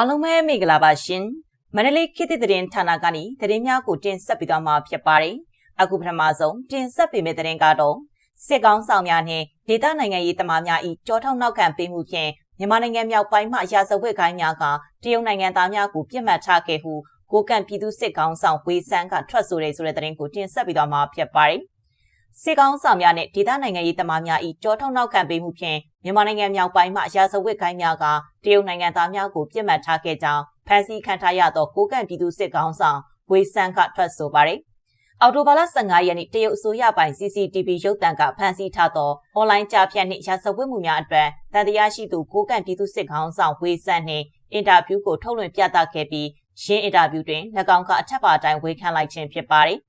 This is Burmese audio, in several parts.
အားလုံးပဲမင်္ဂလာပါရှင်မန္တလေးခေတ်သစ်သတင်းဌာနကနေသတင်းများကိုတင်ဆက်ပေးသွားမှာဖြစ်ပါတယ်အခုပထမဆုံးတင်ဆက်ပေးမယ့်သတင်းကတော့စစ်ကောင်းဆောင်များနဲ့ဒေသနိုင်ငံရေးတမများဤကြောထောက်နောက်ခံပေးမှုဖြင့်မြန်မာနိုင်ငံမြောက်ပိုင်းမှရာဇဝတ်ကိုင်းများကတရုတ်နိုင်ငံသားများကိုပြစ်မှတ်ထားခဲ့ဟုကိုကန့်ပြည်သူစစ်ကောင်းဆောင်ဝေဆန်းကထွက်ဆိုတဲ့ဆိုတဲ့သတင်းကိုတင်ဆက်ပေးသွားမှာဖြစ်ပါတယ် စစ်ကောင်းဆောင်များနဲ့ဒေသနိုင်ငံရေးတမများဤကြောထောက်နောက်ခံပေးမှုဖြင့်မြန်မာနိုင်ငံမြောက်ပိုင်းမှရာဇဝတ်ကိုင်းများကတရုတ်နိုင်ငံသားများကိုပြစ်မှတ်ထားခဲ့ကြောင်းဖမ်းဆီးခံထားရသောကိုကန့်ပြည်သူစစ်ကောင်းဆောင်ဝေဆန်းကထွက်ဆိုပါတယ်။အော်တိုဘာလ15ရက်နေ့တရုတ်အစိုးရပိုင် CCTV ရုပ်သံကဖမ်းဆီးထားသောအွန်လိုင်းကြားဖြတ်နှင့်ရာဇဝတ်မှုများအတွက်တန်တရားရှိသူကိုကန့်ပြည်သူစစ်ကောင်းဆောင်ဝေဆန်းနှင့်အင်တာဗျူးကိုထုတ်လွှင့်ပြသခဲ့ပြီးရင်းအင်တာဗျူးတွင်၎င်းကအထက်ပါအတိုင်းဝေခံလိုက်ခြင်းဖြစ်ပါတယ်။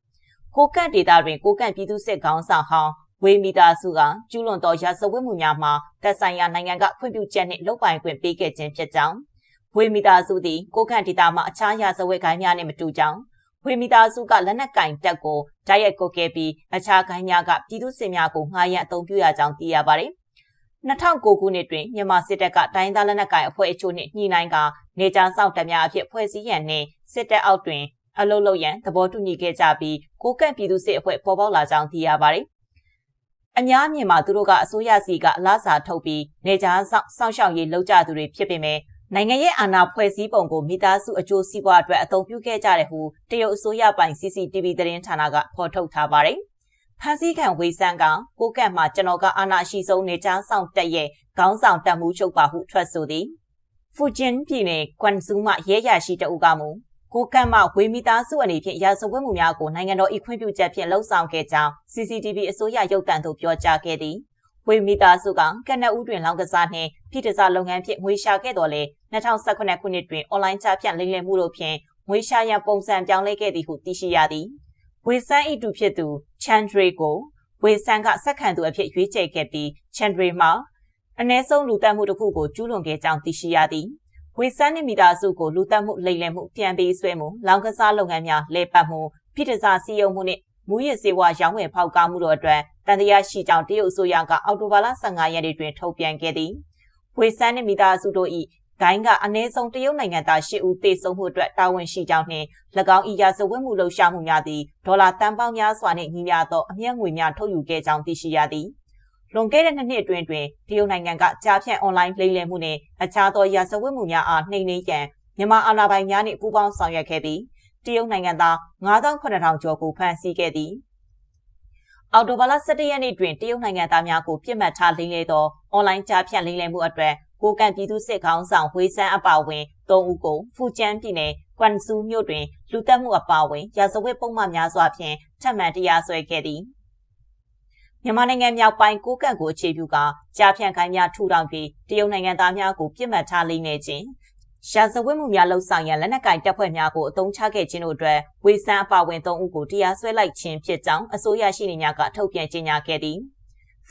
ကိုကန့်ဒေတာတွင်ကိုကန့်ပြည်သူစစ်ကောင်းဆောင်ဟောင်းဝေမီတာစုကကျူးလွန်သောရာဇဝတ်မှုများမှာသက်ဆိုင်ရာနိုင်ငံကခွင့်ပြုချက်နှင့်လုပ်ပိုင်ခွင့်ပေးခဲ့ခြင်းဖြစ်ကြောင်းဝေမီတာစုသည်ကိုခန့်ဒေတာမှာအခြားရာဇဝတ်ကိုင်းများနှင့်မတူကြောင်းဝေမီတာစုကလက်နက်ကင်တက်ကိုဓာတ်ရိုက်ကုတ်ခဲ့ပြီးအခြားကိုင်းများကပြည်သူစစ်များကိုငှားရမ်းအသုံးပြုရကြောင်းသိရပါတယ်2009ခုနှစ်တွင်မြန်မာစစ်တပ်ကတိုင်းသားလက်နက်ကိုင်အဖွဲ့အချို့နှင့်ညှိနှိုင်းကာနေကြားစောင့်တပ်များအဖြစ်ဖွဲ့စည်းရန်နှင့်စစ်တပ်အောက်တွင် အလုလုရန်သဘောတူညီခဲ့ကြပြီးကိုကန့်ပြည်သူစစ်အဖွဲ့ပေါ်ပေါက်လာကြောင်းသိရပါတယ်အများမြင်မှာသူတို့ကအစိုးရစီကလာစာထုတ်ပြီးနေကြားစောင့်စောင့်ရှောက်ရေးလုပ်ကြသူတွေဖြစ်ပေမဲ့နိုင်ငံရဲ့အာဏာဖွဲ့စည်းပုံကိုမိသားစုအကျိုးစီးပွားအတွက်အသုံးပြုခဲ့ကြတဲ့ဟုတရုတ်အစိုးရပိုင် CCTV သတင်းဌာနကဖော်ထုတ်ထားပါတယ်။ဖန်စီခံဝေဆန်းကကိုကန့်မှာကျွန်တော်ကအာဏာရှိဆုံးနေချမ်းဆောင်တက်ရဲ့ခေါင်းဆောင်တက်မှုချုပ်ပါဟုထွက်ဆိုသည်။ဖူဂျင်ပြည်နယ်ကွမ်ဇူမှရဲရရှိတအုပ်ကမူ ကိုကန့်မှဝေမိသားစုအနေဖြင့်ရာဇဝတ်မှုများကိုနိုင်ငံတော်၏ခွင့်ပြုချက်ဖြင့်လှုံ့ဆော်ခဲ့ကြောင်း CCTV အစိုးရရုပ်သံသို့ပြောကြားခဲ့သည်ဝေမိသားစုကကနအူးတွင်လောင်ကစားနှင့်ပြည်တစားလုပ်ငန်းဖြင့်ငွေရှာခဲ့တော်လဲ2018ခုနှစ်တွင်အွန်လိုင်းချဖြန့်လိမ့်လည်မှုတို့ဖြင့်ငွေရှာရန်ပုံစံပြောင်းလဲခဲ့သည်ဟုသိရှိရသည်ဝေဆန်းဤတူဖြစ်သူချန်ဒရီကိုဝေဆန်းကဆက်ခံသူအဖြစ်ရွေးချယ်ခဲ့ပြီးချန်ဒရီမှာအ ਨੇ ဆုံးလူတက်မှုတစ်ခုကိုကျူးလွန်ခဲ့ကြောင်းသိရှိရသည် ဝေဆန်းနှင့်မိသားစုကိုလူတက်မှုလိမ့်လည်မှုပြန်ပေးဆွဲမှုလောင်ကစားလုပ်ငန်းများလဲပတ်မှုပြည်တစားစီယုံမှုနှင့်မူရစ်စေဝါရောင်းဝယ်ဖောက်ကားမှုတို့အတွက်တန်တရားရှိကြောင်းတရုတ်အစိုးရကအောက်တိုဘာလ15ရက်နေ့တွင်ထုတ်ပြန်ခဲ့သည်ဝေဆန်းနှင့်မိသားစုတို့၏ဂိုင်းကအ ਨੇ ဆုံးတရုတ်နိုင်ငံသား၈ဦးသေဆုံးမှုအတွက်တာဝန်ရှိကြောင်းနှင့်၎င်း၏ရာဇဝတ်မှုလှုပ်ရှားမှုများသည်ဒေါ်လာတန်ပေါင်းများစွာနှင့်ညီမျှသောအမျက်ငွေများထုတ်ယူခဲ့ကြောင်းသိရှိရသည် လွန်ခဲ့တဲ့နှစ်နှစ်အတွင်းတွင်တရုတ်နိုင်ငံကကြားဖြန့်အွန်လိုင်းလိမ်လည်မှုနှင့်အခြားသောရာဇဝတ်မှုများအားနှိမ်နင်းရန်မြန်မာအာဏာပိုင်များနှင့်ပူးပေါင်းဆောင်ရွက်ခဲ့ပြီးတရုတ်နိုင်ငံသား9800ကျော်ကိုဖမ်းဆီးခဲ့သည်အော်တိုဘာလ17ရက်နေ့တွင်တရုတ်နိုင်ငံသားများကိုပြစ်မှတ်ထားလိမ်လည်သောအွန်လိုင်းကြားဖြန့်လိမ်လည်မှုအတွက်ကိုကန်ပြည်သူစစ်ခေါင်းဆောင်ဝေဆန်းအပါဝင်၃ဦးကိုဖူကျန်းပြည်နယ်ကွမ်ဆူမြို့တွင်လူတက်မှုအပါဝင်ရာဇဝတ်ပုံမှန်များစွာဖြင့်ထပ်မံတရားစွဲခဲ့သည် မြန်မာနိုင်ငံမြောက်ပိုင်းကိုကန့်ကိုအခြေပြုကကြားဖြန့်ခိုင်းများထူထောင်ပြီးတရုတ်နိုင်ငံသားများကိုပြစ်မှတ်ထားလိမ့်နေခြင်းရာဇဝတ်မှုများလှုပ်ဆောင်ရန်လက်နက်ကင်တပ်ဖွဲ့များကိုအုံချခဲ့ခြင်းတို့အတွက်ဝေဆန်းအပါဝင်၃ဦးကိုတရားစွဲလိုက်ခြင်းဖြစ်ကြောင်းအစိုးရရှိနေများကထုတ်ပြန်ကြေညာခဲ့သည်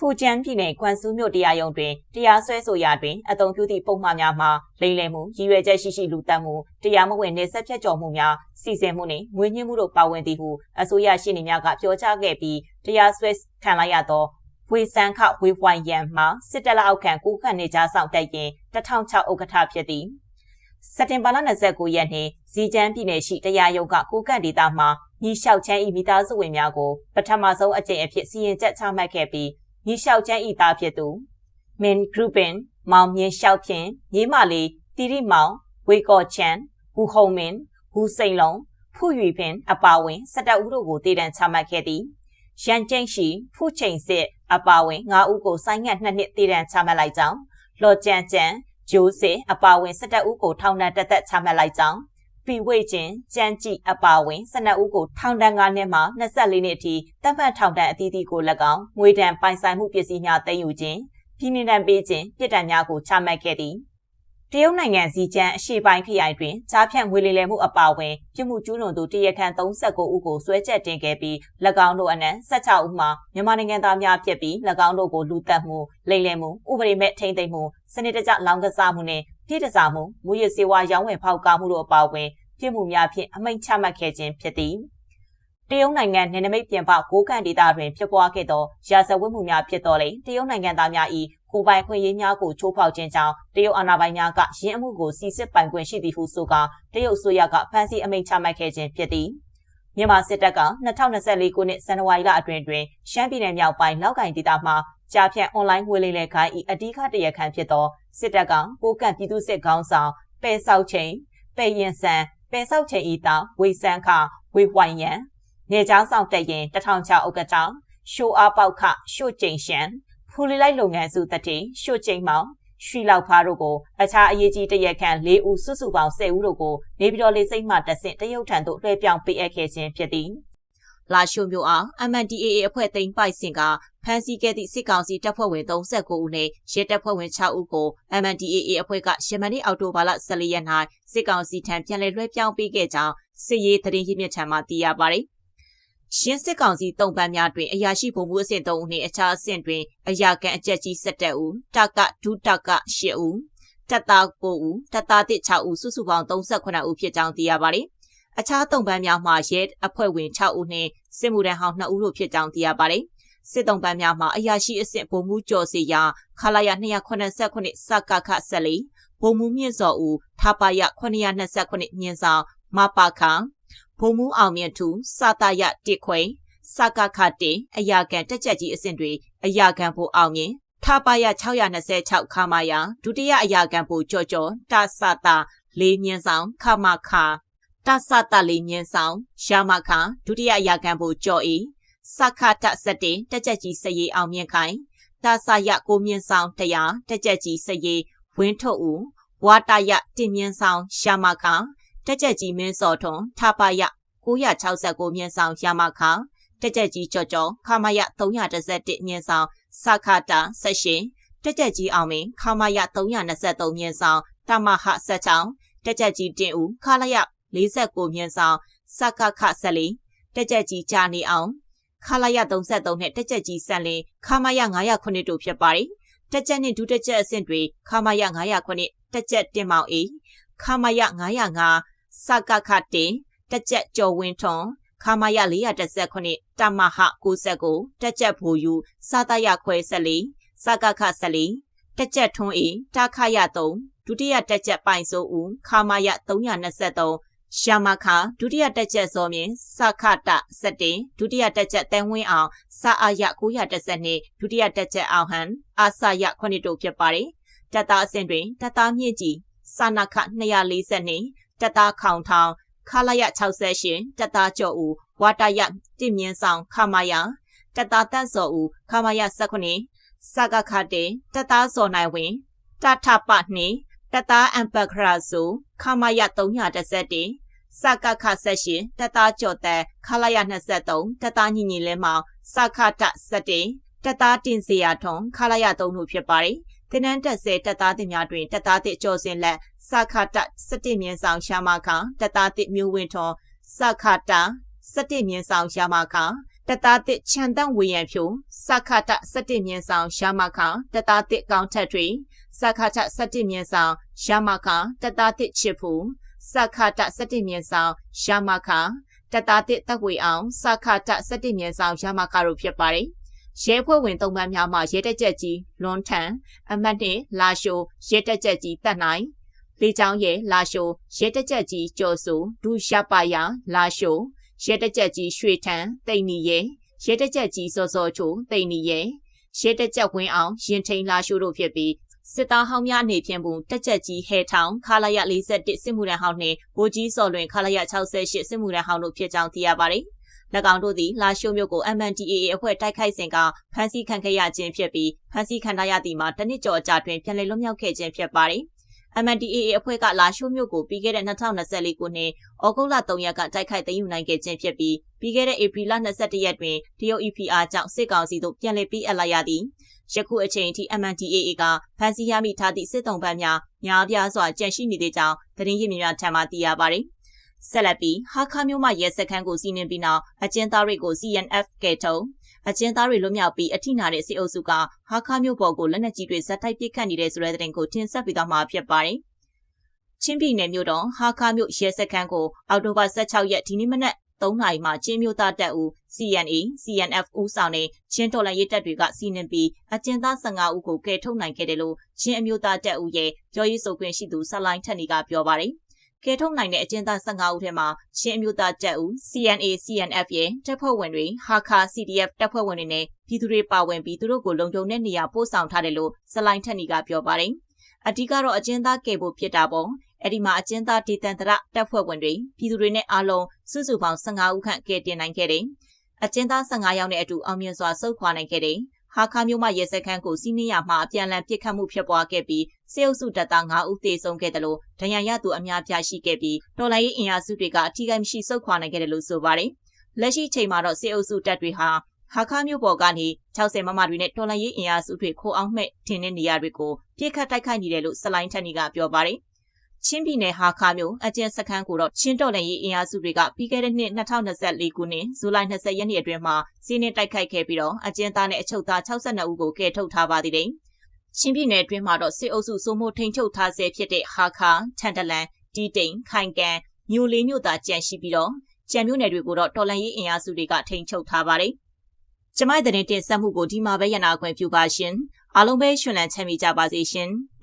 ဖူကျန်းပြည်နယ်ကွမ်ဆူးမြို့တရားရုံးတွင်တရားစွဲဆိုရာတွင်အုံပြုသည့်ပုံမှန်များမှာလိမ့်လည်မှုရည်ရွယ်ချက်ရှိရှိလူတက်မှုတရားမဝင်နေဆက်ဖြတ်ကျော်မှုများစီစဉ်မှုနှင့်ငွေညှိမှုတို့ပါဝင်သည်ဟုအစိုးရရှိနေများကပြောကြားခဲ့ပြီးတရားစွဲခံလိုက်ရသောဝေဆန်းခဝေဝိုင်ယန်မှစစ်တပ်လက်အောက်ခံကူးခန့်နေကြဆောင်တက်ရင်2006ဥက္ကဋ္ဌဖြစ်သည်စက်တင်ဘာလ29ရက်နေ့ဇီကျန်းပြည်နယ်ရှိတရားရုံးကကိုကန့်ဒေသမှာညီလျှောက်ချမ်းဤမိသားစုဝင်များကိုပထမဆုံးအကြိမ်အဖြစ်စီရင်ချက်ချမှတ်ခဲ့ပြီး ညီလျှောက်ချမ်းဤသားဖြစ်သူမင်ဂရုပင်မောင်မြင့်လျှောက်ဖြင့်ညီမလေးတီရီမောင်ဝေကော်ချန်ဟူခုံမင်ဟူစိန်လုံးဖူရွေပင် အပါဝင်စတအုပ်တို့ကိုတည်တံချမှတ်ခဲ့သည်ရန်ကျိန့်ရှိဖူချိန်စစ်အပါဝင်၅ဦးကိုဆိုင်းငံ့နှစ်နှစ်တည်တံချမှတ်လိုက်ကြောင်းလော်ကြန်ကျန်ဂျိုးစင်အပါဝင်12ဦးကိုထောင်ဒဏ်တစ်သက်ချမှတ်လိုက်ကြောင်း ပီဝိတ်ချင်းကြမ်းကြည့်အပါဝင်12ဦးကိုထောင်ဒဏ်9နှစ်မှ24နှစ်အထိတပ်မှတ်ထောင်ဒဏ်အသီးသီးကို၎င်းငွေဒဏ်ပိုင်ဆိုင်မှုပစ္စည်းများသိမ်းယူခြင်းပြည်내ဒဏ်ပေးခြင်းပြစ်ဒဏ်များကိုချမှတ်ခဲ့သည်တရုတ်နိုင်ငံစီကျန်းအရှေ့ပိုင်းခရိုင်တွင်ကြားဖြန့်ငွေလိမ်လည်မှုအပါအဝင်ပြစ်မှုကျူးလွန်သူတရခန့်39ဦးကိုဆွဲချက်တင်ခဲ့ပြီး၎င်းတို့အနက်16ဦးမှာမြန်မာနိုင်ငံသားများဖြစ်ပြီး၎င်းတို့ကိုလူသက်မှုလိမ်လည်မှုဥပဒေမဲ့ထိန်းသိမ်းမှုစနစ်တကျလောင်ကစားမှုနဲ့ပြည်တစားမှုမူရစေဝါရောင်းဝယ်ဖောက်ကားမှုတို့အပါအဝင် ပြစ်မှုများဖြင့်အမိန့်ချမှတ်ခဲ့ခြင်းဖြစ်သည်တရုတ်နိုင်ငံနယ်နိမိတ်ပြင်ပကိုးကန်ဒေသတွင်ဖြစ်ပွားခဲ့သောရာဇဝတ်မှုများဖြစ်တော်လေတရုတ်နိုင်ငံသားများ၏ကိုပိုင်ခွင့်ရေးများကိုချိုးဖောက်ခြင်းကြောင့်တရုတ်အာဏာပိုင်များကရင်းအမှုကိုစီစစ်ပိုင်ခွင့်ရှိသည်ဟုဆိုကာတရုတ်အစိုးရကဖမ်းဆီးအမိန့်ချမှတ်ခဲ့ခြင်းဖြစ်သည်မြန်မာစစ်တပ်က2024ခုနှစ်ဇန်နဝါရီလအတွင်းတွင်ရှမ်းပြည်နယ်မြောက်ပိုင်းလောက်ကင်ဒေသမှာကြာဖြန့်အွန်လိုင်းငွေလိမ်လည်ခိုင်း၏အဓိကတရခန့်ဖြစ်သောစစ်တပ်ကကိုကန့်ပြည်သူစစ်ခေါင်းဆောင်ပယ်ဆောက်ချိန်ပယ်ရင်ဆန် ပယ်ဆောက်ချိန်ဤတာဝေဆန်းခဝေဝိုင်ယံနေချောင်းဆောင်တက်ရင်တထောင်ချဥက္ကဋ္ဌရှိုးအားပေါက်ခရှို့ကျိန်ရှန်ဖူလီလိုက်လုပ်ငန်းစုတတိရှို့ကျိန်မောင်ရွှီလောက်ဖားတို့ကိုအခြားအရေးကြီးတရက်ခန့်၄ဦးစုစုပေါင်း10ဦးတို့ကိုနေပြည်တော်လေးစိတ်မှတဆင့်တရုတ်ထံသို့လွှဲပြောင်းပေးအပ်ခဲ့ခြင်းဖြစ်သည်လာရှိုမျိုးအား MNDAA အဖွဲ့သိမ်းပိုက်စဉ်ကဖ မ်းဆီးခဲ့သည့်စစ်ကောင်စီတပ်ဖွဲ့ဝင်39ဦးနဲ့ရဲတပ်ဖွဲ့ဝင်6ဦးကို MNDAA အဖွဲ့ကရှမနီအော်တိုဘာလ14ရက်၌စစ်ကောင်စီထံပြန်လည်လွှဲပြောင်းပေးခဲ့ကြောင်းစစ်ရေးသတင်းရင်းမြစ်ထံမှသိရပါသည်။ရှင်းစစ်ကောင်စီတုံပန်းများတွင်အရာရှိဗိုလ်မှူးအဆင့်3ဦးနှင့်အခြားအဆင့်တွင်အရာကန်အကြက်ကြီး17ဦး၊တကဒုတက8ဦးတပ်သား9ဦးတပ်သားတစ်6ဦးစုစုပေါင်း38ဦးဖြစ်ကြောင်းသိရပါတယ်။အခြားတုံပန်းများမှာရဲအဖွဲ့ဝင်6ဦးနှင့်စစ်မှုထမ်းဟောင်း2ဦးတို့ဖြစ်ကြောင်းသိရပါတယ်။ စစ်တုံးပန်းများမှာအရာရှိအဆင့်ဗိုလ်မှူးကျော်စီယာခလာရ289စကခ14ဗိုလ်မှူးမြင့်စော်ဦးထာပါရ929မြင်းဆောင်မပါခဗိုလ်မှူးအောင်မြင့်သူစတာရတစ်ခွိစကခတေအရာကန်တက်ချက်ကြီးအဆင့်တွေအရာကန်ဖို့အောင်မြင်ထာပါရ626ခါမယဒုတိယအရာကန်ဖို့ကြော်ကြော်တဆတာလေးမြင်းဆောင်ခမခတဆတလေးမြင်းဆောင်ရှာမခဒုတိယအရာကန်ဖို့ကြော်ဤ စခတစတင်တက်ချက်ကြီးစရေးအောင်မြင့်ခိုင်တဆရကိုမြင့်ဆောင်တရားတက်ချက်ကြီးစရေးဝင်းထုတ်ဦးဝါတရတင်မြင့်ဆောင်ရှာမခတက်ချက်ကြီးမင်းစော်ထွန်ထပါယ969မြင်းဆောင်ရမခတက်ချက်ကြီးကြော်ကြော်ခမယ311မြင်းဆောင်စခတာဆက်ရှင်တက်ချက်ကြီးအောင်မင်းခမယ323မြင်းဆောင်တမဟဆက်ချောင်းတက်ချက်ကြီးတင်ဦးခလယ49မြင်းဆောင်စကခဆက်လီတက်ချက်ကြီးကြာနေအောင် ခလာရ33နဲ့တက်ချက်ကြီးဆန်လင်းခမရ909တို့ဖြစ်ပါတယ်တက်ချက်နဲ့ဒုတက်ချက်အဆင့်တွေခမရ909တက်ချက်တင်မောင်အေးခမရ905စကခတင်တက်ကြက်ကျော်ဝင်းထွန်ခမာယ419တမဟ69တက်ကြက်ဘူယူစာတရခွဲ14စကခ14တက်ကြက်ထွန်းအေတခရ3ဒုတိယတက်ကြက်ပိုင်စိုးဦးခမာယ323 ရှာမခဒုတိယတက်ချက်စောမြင်စခတ17ဒုတိယတက်ချက်တန်ဝင်းအောင်စာအာရ912ဒုတိယတက်ချက်အောင်ဟန်အာဆာယ9တို့ဖြစ်ပါတယ်တက်သားအဆင့်တွင်တက်သားမြင့်ကြီးစာနာခ242တက်သားခေါင်ထောင်ခလာရ68တက်သားကျော်ဦးဝါတရတင့်မြင်းဆောင်ခမာယတက်သားတန့်စော်ဦးခမာယ19စကခတေတက်သားစော်နိုင်ဝင်တထပနှင့် တက်သားအမ်ပခရာစုခမာယ311စကခ78တက်သားကျော်တဲ့ခလာရ23တက်သားညီညီလဲမောင်စခတ17တက်သားတင်စီယာထွန်ခလာရ3တို့ဖြစ်ပါတယ်တင်နန်းတက်ဆဲတက်သားတင်များတွင်တက်သားတစ်ကြော်စင်လက်စခတ17မြင်းဆောင်ရှာမခတက်သားတစ်မျိုးဝင်းထွန်စခတ17မြင်းဆောင်ရှာမခတက်သားတစ်ခြံတန့်ဝေရန်ဖြိုစခတ17မြင်းဆောင်ရှာမခတက်သားတစ်ကောင်းထက်တွေ စခတ17မြင်းဆောင်ရှာမခတက်သားတစ်ချစ်ဖူစခတ17မြင်းဆောင်ရှာမခတက်သားတစ်တက်ဝေအောင်စခတ17မြင်းဆောင်ရှာမခတို့ဖြစ်ပါတယ်ရဲဖွဲ့ဝင်သုံးပန်းများမှရဲတက်ချက်ကြီးလွန်ထန်အမတ်နှင့်လာရှိုရဲတက်ချက်ကြီးတက်နိုင်လေချောင်းရဲလာရှိုရဲတက်ချက်ကြီးကျော်စုဒုရပယာလာရှိုရဲတက်ချက်ကြီးရွှေထန်တိန်နီရဲရဲတက်ချက်ကြီးစောစောချိုတိန်နီရဲရဲတက်ချက်ဝင်းအောင်ရင်ထိန်လာရှိုတို့ဖြစ်ပြီး စစ်သားဟောင်းများအနေဖြင့်ပုံတက်ချက်ကြီးဟဲထောင်ခလာရ41စစ်မှုရန်ဟောင်းနှင့်ဗိုလ်ကြီးစော်လွင်ခလာရ68စစ်မှုရန်ဟောင်းတို့ဖြစ်ကြောင်းသိရပါတယ်။၎င်းတို့သည်လာရှိုးမြို့ကို MNDAA အဖွဲ့တိုက်ခိုက်စဉ်ကဖမ်းဆီးခံခဲ့ရခြင်းဖြစ်ပြီးဖမ်းဆီးခံထားရသည့်မှာတနစ်ကျော်အကြာတွင်ပြန်လည်လွတ်မြောက်ခဲ့ခြင်းဖြစ်ပါတယ်။ MNDAA အဖွဲ့ကလာရှိုးမြို့ကိုပြီးခဲ့တဲ့2024ခုနှစ်ဩဂုတ်လ3ရက်ကတိုက်ခိုက်သိမ်းယူနိုင်ခဲ့ခြင်းဖြစ်ပြီးပြီးခဲ့တဲ့ဧပြီလ22ရက်တွင်တရုတ် EPR ကြောင့်စစ်ကောင်စီတို့ပြန်လည်ပြီးအပ်လိုက်ရသည်ယခုအချိန်ထိ MNDAA ကဖမ်းဆီးရမိထားသည့်စစ်တုံးပန်းများများပြားစွာကြန့်ရှိနေသေးကြောင်းသတင်းရင်းမြစ်များထံမှသိရပါသည်။ဆက်လက်ပြီးဟာခါမျိုးမှရဲစခန်းကိုစီးနင်းပြီးနောက်အကျဉ်းသားတွေကို CNF ကဲထုံ အကျဉ်းသားတွေလွတ်မြောက်ပြီးအထိနာတဲ့စစ်အုပ်စုကဟာခါမျိုးပေါ်ကိုလက်နက်ကြီးတွေဇက်တိုက်ပစ်ခတ်နေတဲ့ဆိုတဲ့တဲ့တင်ကိုတင်ဆက်ပြီးတော့မှာဖြစ်ပါတယ်။ချင်းပြည်နယ်မြို့တော်ဟာခါမြို့ရဲစခန်းကိုအောက်တိုဘာ16ရက်ဒီနေ့မနက်3နာရီမှာချင်းမျိုးသားတပ်ဦး CNA CNF ဦးဆောင်တဲ့ချင်းတော်လှန်ရေးတပ်တွေကစီးနင်းပြီးအကျဉ်းသား15ဦးကိုကယ်ထုတ်နိုင်ခဲ့တယ်လို့ချင်းအမျိုးသားတပ်ဦးရဲ့ပြောရေးဆိုခွင့်ရှိသူဆက်လိုင်းထက်နီကပြောပါတယ်။ ကယ်ထုတ်နိုင်တဲ့အကျဉ်းသား15ဦးထဲမှာချင်းအမျိုးသားတပ်ဦး CNA CNF ရဲ့တပ်ဖွဲ့ဝင်တွေဟာခါ CDF တပ်ဖွဲ့ဝင်တွေနဲ့ပြည်သူတွေပါဝင်ပြီးသူတို့ကိုလုံခြုံတဲ့နေရာပို့ဆောင်ထားတယ်လို့ဆက်လိုင်းထက်နီကပြောပါတယ်။အဓိကတော့အကျဉ်းသားကယ်ဖို့ဖြစ်တာပေါ့အဲ့ဒီမှာအကျဉ်းသားဒေသန္တရတပ်ဖွဲ့ဝင်တွေပြည်သူတွေနဲ့အားလုံးစုစုပေါင်း15ဦးခန့်ကယ်တင်နိုင်ခဲ့တယ်။အကျဉ်းသား15ယောက်နဲ့အတူအောင်မြင်စွာဆုတ်ခွာနိုင်ခဲ့တယ်။ ဟာခါမျိုးမှရဲစခန်းကိုစီးနင်းရမှအပြန်အလှန်ပစ်ခတ်မှုဖြစ်ပွားခဲ့ပြီးစေအုပ်စုတပ်သား9ဦးသေဆုံးခဲ့တယ်လို့ဒဏ်ရာရသူအများပြားရှိခဲ့ပြီးတော်လိုင်းရေးအင်အားစုတွေကအထီးကိမ်းမရှိဆုတ်ခွာနိုင်ခဲ့တယ်လို့ဆိုပါတယ်။လက်ရှိချိန်မှာတော့စေအုပ်စုတပ်တွေဟာဟာခါမျိုးပေါ်ကနေ60မမတွေနဲ့တော်လိုင်းရေးအင်အားစုတွေခိုးအောင်မဲ့ထင်းတဲ့နေရာတွေကိုပြစ်ခတ်တိုက်ခိုက်နေတယ်လို့စလိုင်းထက်နီကပြောပါတယ်။ ချင်းပြည်နယ်ဟာခါမျိုးအကျဉ်စခန်းကိုတော့ချင်းတော်လှန်ရေးအင်အားစုတွေကပြီးခဲ့တဲ့နှစ်2024ခုနှစ်ဇူလိုင်20ရက်နေ့အတွင်းမှာစီးနင်းတိုက်ခိုက်ခဲ့ပြီးတော့အကျဉ်သားနဲ့အချုပ်သား62ဦးကိုကယ်ထုတ်ထားပါသေးတယ်။ချင်းပြည်နယ်အတွင်းမှာတော့စစ်အုပ်စုစိုးမိုးထိန်ချုပ်ထားဆဲဖြစ်တဲ့ဟာခါထန်တလန်တီတိန်ခိုင်ကန်မြို့လေးမြို့သားကြန့်ရှိပြီးတော့ကြံမြို့နယ်တွေကိုတော့တော်လှန်ရေးအင်အားစုတွေကထိန်ချုပ်ထားပါတယ်။ကျမရဲ့တဲ့တင်ဆက်မှုကိုဒီမှာပဲရနာခွင့်ပြုပါရှင်။အားလုံးပဲရှင်လန်းချမ်းမြေကြပါစေရှင်။